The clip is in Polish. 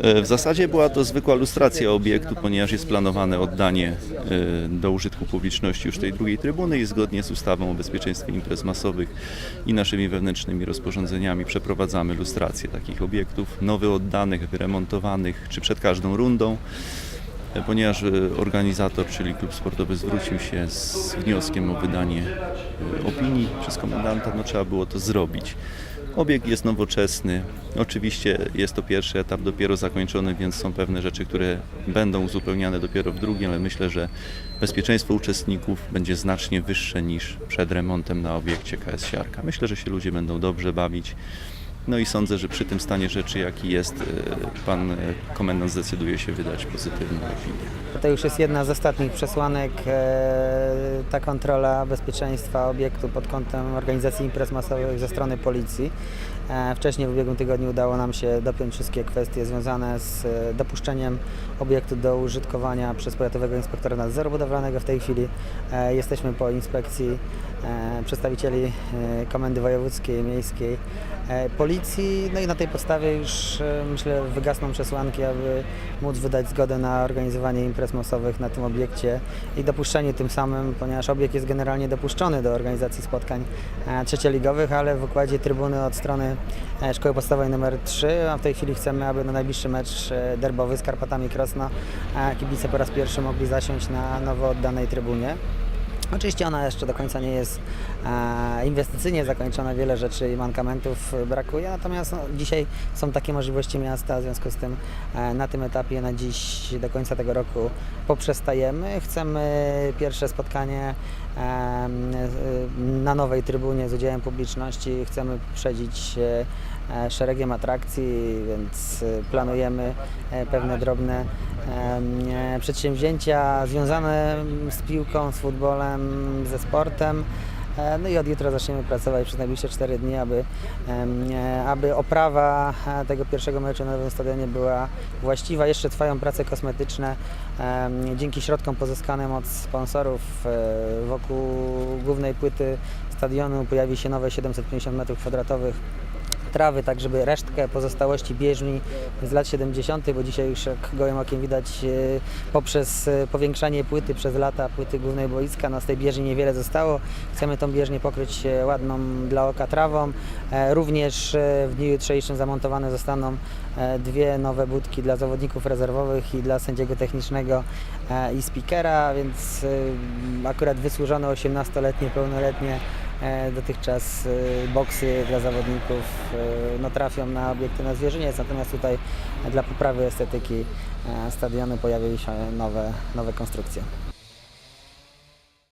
E, W zasadzie była to zwykła lustracja obiektu, ponieważ jest planowane oddanie e, do użytku publiczności już tej drugiej trybuny i zgodnie z ustawą o bezpieczeństwie imprez masowych i naszymi wewnętrznymi rozporządzeniami przeprowadzamy lustrację takich obiektów, nowych oddanych, wyremontowanych, czy przed każdą rundą. E, Ponieważ organizator, czyli klub sportowy zwrócił się z wnioskiem o wydanie opinii przez komendanta, no trzeba było to zrobić. Obiekt jest nowoczesny. Oczywiście jest to pierwszy etap dopiero zakończony, więc są pewne rzeczy, które będą uzupełniane dopiero w drugim, ale myślę, że bezpieczeństwo uczestników będzie znacznie wyższe niż przed remontem na obiekcie KS Siarka. Myślę, że się ludzie będą dobrze bawić. No i sądzę, że przy tym stanie rzeczy, jaki jest, e, pan e, komendant zdecyduje się wydać pozytywną opinię. To już jest jedna z ostatnich przesłanek, e, ta kontrola bezpieczeństwa obiektu pod kątem organizacji imprez masowych ze strony policji. Wcześniej w ubiegłym tygodniu udało nam się dopiąć wszystkie kwestie związane z dopuszczeniem obiektu do użytkowania przez powiatowego inspektora nadzoru budowlanego. W tej chwili jesteśmy po inspekcji przedstawicieli Komendy Wojewódzkiej, Miejskiej, e, Policji. No i na tej podstawie już e, myślę wygasną przesłanki, aby móc wydać zgodę na organizowanie imprez masowych na tym obiekcie i dopuszczenie tym samym, ponieważ obiekt jest generalnie dopuszczony do organizacji spotkań e, trzecioligowych, ale w układzie trybuny od strony e, Szkoły Podstawowej nr 3, a w tej chwili chcemy, aby na najbliższy mecz derbowy z Karpatami Krosno kibice po raz pierwszy mogli zasiąść na nowo oddanej trybunie. Oczywiście ona jeszcze do końca nie jest e, inwestycyjnie zakończona, wiele rzeczy i mankamentów brakuje, natomiast no, dzisiaj są takie możliwości miasta, w związku z tym e, na tym etapie na dziś do końca tego roku poprzestajemy. Chcemy pierwsze spotkanie e, na nowej trybunie z udziałem publiczności, chcemy przedzić szeregiem atrakcji, więc planujemy pewne drobne przedsięwzięcia związane z piłką, z futbolem, ze sportem. E, No i od jutra zaczniemy pracować przez najbliższe 4 dni, aby, e, aby oprawa e, tego pierwszego meczu na nowym stadionie była właściwa. Jeszcze trwają prace kosmetyczne. Dzięki środkom pozyskanym od sponsorów e, wokół głównej płyty stadionu pojawi się nowe 750 m2 trawy, tak żeby resztkę pozostałości bieżni z lat 70., bo dzisiaj już jak gołym okiem widać e, poprzez e, powiększanie płyty przez lata płyty głównej boiska, z tej bieżni niewiele zostało. Chcemy tą bieżnię pokryć e, ładną dla oka trawą. Również w dniu jutrzejszym zamontowane zostaną dwie nowe budki dla zawodników rezerwowych i dla sędziego technicznego i speakera, więc akurat wysłużone 18-letnie, pełnoletnie Dotychczas e, boksy dla zawodników e, no, trafią na obiekty na zwierzyniec, natomiast tutaj e, dla poprawy estetyki e, stadionu pojawiły się nowe, nowe konstrukcje.